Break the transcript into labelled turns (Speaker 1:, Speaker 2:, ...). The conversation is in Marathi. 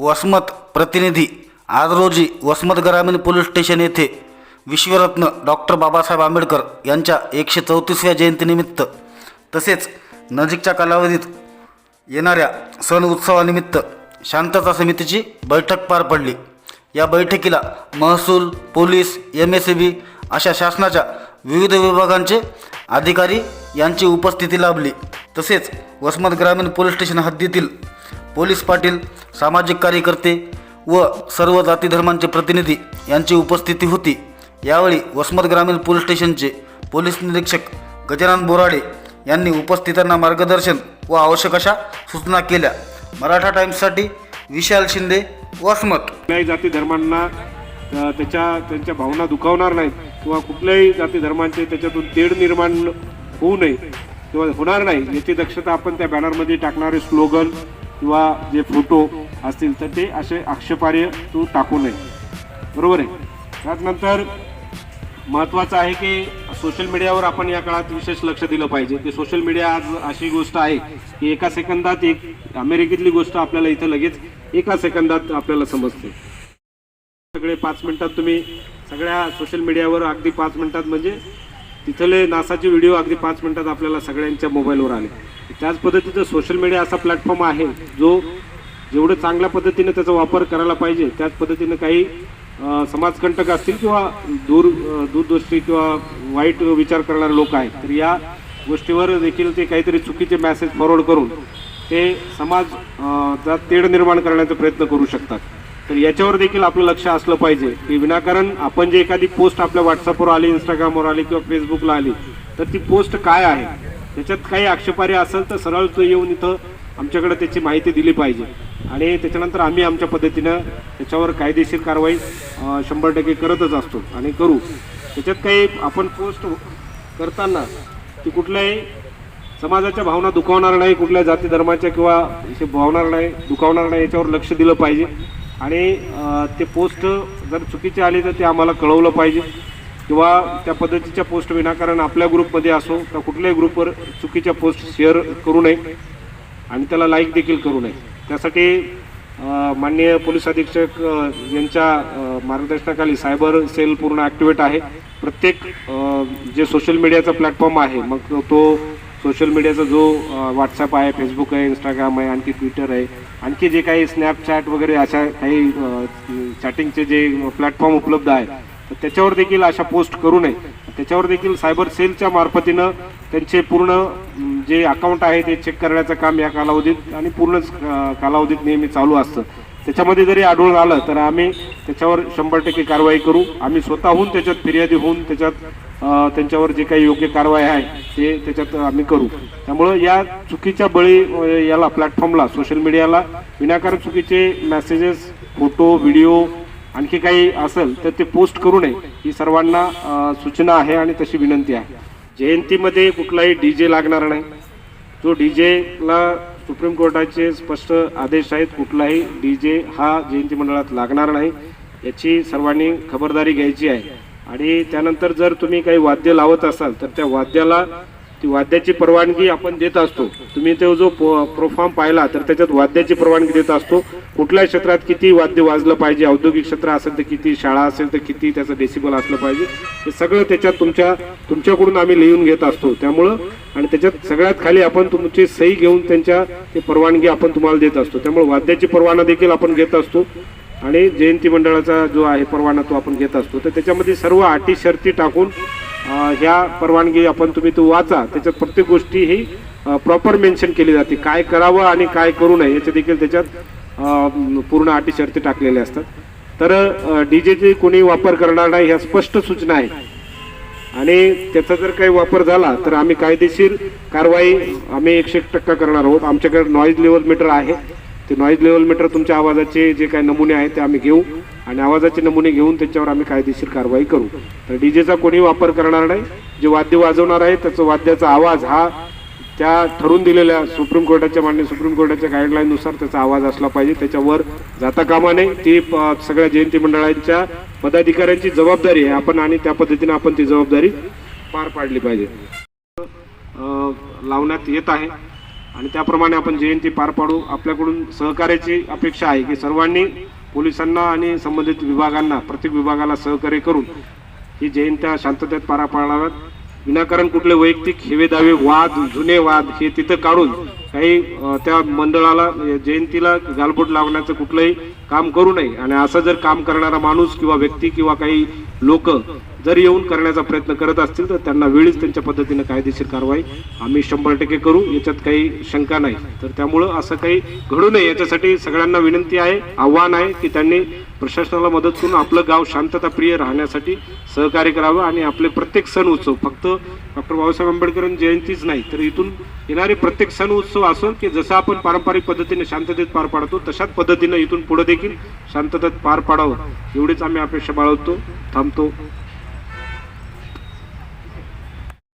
Speaker 1: वसमत प्रतिनिधी आज रोजी वसमत ग्रामीण पोलीस स्टेशन येथे विश्वरत्न डॉक्टर बाबासाहेब आंबेडकर यांच्या एकशे चौतीसव्या जयंतीनिमित्त तसेच नजीकच्या कालावधीत येणाऱ्या सण उत्सवानिमित्त शांतता समितीची बैठक पार पडली. या बैठकीला महसूल पोलीस एम एस बी अशा शासनाच्या विविध विभागांचे अधिकारी यांची उपस्थिती लाभली. तसेच वसमत ग्रामीण पोलीस स्टेशन हद्दीतील पोलीस पाटील सामाजिक कार्यकर्ते व सर्व जाती धर्मांचे प्रतिनिधी यांची उपस्थिती होती. यावेळी वसमत ग्रामीण पोलीस स्टेशनचे पोलीस निरीक्षक गजानन बोराडे यांनी उपस्थितांना मार्गदर्शन व आवश्यक अशा सूचना केल्या. मराठा टाइम्ससाठी विशाल शिंदे वसमत.
Speaker 2: कुठल्याही जाती धर्मांना त्याच्या त्यांच्या भावना दुखावणार नाहीत किंवा कुठल्याही जाती धर्मांचे त्याच्यातून तेढ निर्माण होऊ नये किंवा होणार नाही याची दक्षता आपण त्या बॅनरमध्ये टाकणारे स्लोगन किंवा जे फोटो असतील तर ते असे आक्षेपार्य तू टाकू नये. बरोबर आहे? त्याचनंतर महत्त्वाचं आहे की सोशल मीडियावर आपण या काळात विशेष लक्ष दिलं पाहिजे. की सोशल मीडिया आज अशी गोष्ट आहे की एका सेकंदात एक अमेरिकेतली गोष्ट आपल्याला इथं लगेच एका सेकंदात आपल्याला समजते. सगळे पाच मिनटात तुम्ही सगळ्या सोशल मीडियावर अगदी पाच मिनटात म्हणजे तिथले नासाचे व्हिडिओ अगदी पाच मिनटात आपल्याला सगळ्यांच्या मोबाईलवर आले. त्याच पद्धतीचं सोशल मीडिया असा प्लॅटफॉर्म आहे जो जेवढं चांगल्या पद्धतीने त्याचा वापर करायला पाहिजे त्याच पद्धतीनं काही समाजकंटक असतील किंवा दूर दूरदृष्टी किंवा वाईट विचार करणारे लोक आहेत तर या गोष्टीवर देखील ते काहीतरी चुकीचे मेसेज फॉरवर्ड करून ते समाज चा तेढ निर्माण करण्याचा प्रयत्न करू शकतात. तर याच्यावर देखील आपलं लक्ष असलं पाहिजे की विनाकारण आपण जे एखादी पोस्ट आपल्या व्हॉट्सअपवर आली इंस्टाग्रामवर आली किंवा फेसबुकला आली तर ती पोस्ट काय आहे? त्याच्यात काही आक्षेपार्ह असेल तर सरळ तो येऊन इथं आमच्याकडे त्याची माहिती दिली पाहिजे. आणि त्याच्यानंतर आम्ही आमच्या पद्धतीनं त्याच्यावर कायदेशीर कारवाई शंभर टक्के करतच असतो आणि करू. त्याच्यात काही आपण पोस्ट करताना ती कुठल्याही समाजाच्या भावना दुखावणार नाही कुठल्या जाती धर्माच्या किंवा असे भावणार नाही दुखावणार नाही याच्यावर लक्ष दिलं पाहिजे. आणि ते पोस्ट जर चुकीचे आले तर ते आम्हाला कळवलं पाहिजे. किंवा त्या पद्धतीच्या पोस्ट विनाकारण आपल्या ग्रुपमध्ये असो तर कुठल्याही ग्रुपवर चुकीच्या पोस्ट शेअर करू नये आणि त्याला लाईक देखील करू नये. त्यासाठी माननीय पोलीस अधीक्षक यांच्या मार्गदर्शनाखाली सायबर सेल पूर्ण ॲक्टिवेट आहे. प्रत्येक जे सोशल मीडियाचा प्लॅटफॉर्म आहे मग तो सोशल मीडियाचा जो व्हॉट्सअप आहे फेसबुक आहे इंस्टाग्राम आहे आणखी ट्विटर आहे आणखी जे काही स्नॅपचॅट वगैरे अशा काही चॅटिंगचे जे प्लॅटफॉर्म उपलब्ध आहे त्याच्यावर देखील अशा पोस्ट करू नये. त्याच्यावर देखील सायबर सेलच्या मार्फतीनं त्यांचे पूर्ण जे अकाउंट आहे ते चेक करण्याचं काम या कालावधीत आणि पूर्ण कालावधीत नेहमी चालू असतं. त्याच्यामध्ये जरी आढळून आलं तर आम्ही त्याच्यावर शंभर टक्के कारवाई करू. आम्ही स्वतःहून त्याच्यात फिर्यादी होऊन त्याच्यात त्यांच्यावर जे काही योग्य कारवाई आहे ते त्याच्यात आम्ही करू. त्यामुळं या चुकीच्या बळी याला प्लॅटफॉर्मला सोशल मीडियाला विनाकारण चुकीचे मेसेजेस फोटो व्हिडिओ आणखी काही असेल तर ते पोस्ट करू नये. ही सर्वांना सूचना आहे आणि तशी विनंती आहे. जयंतीमध्ये कुठलाही डी जे लागणार नाही. जो डी जेला सुप्रीम कोर्टाचे स्पष्ट आदेश आहेत कुठलाही डी जे हा जयंती मंडळात लागणार नाही याची सर्वांनी खबरदारी घ्यायची आहे. आणि त्यानंतर जर तुम्ही काही वाद्य लावत असाल तर त्या वाद्याला ती वाद्याची परवानगी आपण देत असतो. तुम्ही तो जो प्रोफॉर्म पाहिला तर त्याच्यात वाद्याची परवानगी देत असतो. कुठल्या क्षेत्रात किती वाद्य वाजलं पाहिजे औद्योगिक क्षेत्र असेल तर किती शाळा असेल तर किती त्याचं डेसिबल असलं पाहिजे हे सगळं त्याच्यात तुमच्या तुमच्याकडून आम्ही लिहून घेत असतो. त्यामुळं आणि त्याच्यात सगळ्यात खाली आपण तुमची सही घेऊन त्यांच्या ते परवानगी आपण तुम्हाला देत असतो. त्यामुळे वाद्याची परवाना देखील आपण घेत असतो. आणि जयंती मंडळाचा जो आहे परवाना तो आपण घेत असतो. तर त्याच्यामध्ये सर्व अटी शर्ती टाकून ह्या परवानगी आपण तुम्ही तो वाचा. त्याच्यात प्रत्येक गोष्टी ही प्रॉपर मेन्शन केली जाते. काय करावं आणि काय करू नये याचे देखील त्याच्यात पूर्ण अटी शर्ती टाकलेल्या असतात. तर डीजेचे कोणी वापर करणार नाही ह्या स्पष्ट सूचना आहे. आणि त्याचा जर काही वापर झाला तर आम्ही कायदेशीर कारवाई आम्ही एकशे टक्का करणार आहोत. आमच्याकडे नॉईज लेवल मीटर आहे. ते नॉईज लेवल मीटर तुमच्या आवाजाचे जे काही नमुने आहेत ते आम्ही घेऊ आणि आवाजाचे नमुने घेऊन त्याच्यावर आम्ही कायदेशीर कारवाई करू. तर डीजेचा कोणी वापर करणार नाही. जे वाद्य वाजवणार आहे त्याचा वाद्याचा आवाज हा त्या ठरवून दिलेल्या सुप्रीम कोर्टाच्या मान्य सुप्रीम कोर्टाच्या गाईडलाईननुसार त्याचा आवाज असला पाहिजे. त्याच्यावर जाता कामा नये. ती प- सगळ्या जयंती मंडळांच्या पदाधिकाऱ्यांची जबाबदारी आहे. आपण आणि त्या पद्धतीने आपण ती जबाबदारी पार पाडली पाहिजे. लावण्यात येत आहे. आणि त्याप्रमाणे आपण जयंती पार पाडू. आपल्याकडून सहकार्याची अपेक्षा आहे की सर्वांनी पोलिसांना आणि संबंधित विभागांना प्रत्येक विभागाला सहकार्य करून ही जयंत्या शांततेत पार पाडाव्यात. विनाकारण कुठले वैयक्तिक हेवे दावे वाद जुने वाद हे तिथं काढून काही त्या मंडळाला म्हणजे जयंतीला गालबोट लावण्याचं कुठलंही काम करू नये. आणि असं जर काम करणारा माणूस किंवा व्यक्ती किंवा काही लोक जर येऊन करण्याचा प्रयत्न करत असतील तर त्यांना वेळीच त्यांच्या पद्धतीनं कायदेशीर कारवाई आम्ही शंभर टक्के करू. याच्यात काही शंका नाही. तर त्यामुळं असं काही घडू नये. याच्यासाठी सगळ्यांना विनंती आहे आव्हान आहे की त्यांनी प्रशासनाला मदत करून आपलं गाव शांतताप्रिय राहण्यासाठी सहकार्य करावं आणि आपले प्रत्येक सण उत्सव फक्त डॉक्टर बाबासाहेब आंबेडकर जयंतीच नाही तर इथून येणारे प्रत्येक सण उत्सव असो की जसं आपण पारंपरिक पद्धतीने शांततेत पार पाडतो तशाच पद्धतीनं इथून पुढे देखील शांततेत पार पाडावं एवढीच आम्ही अपेक्षा बाळगतो थांबतो.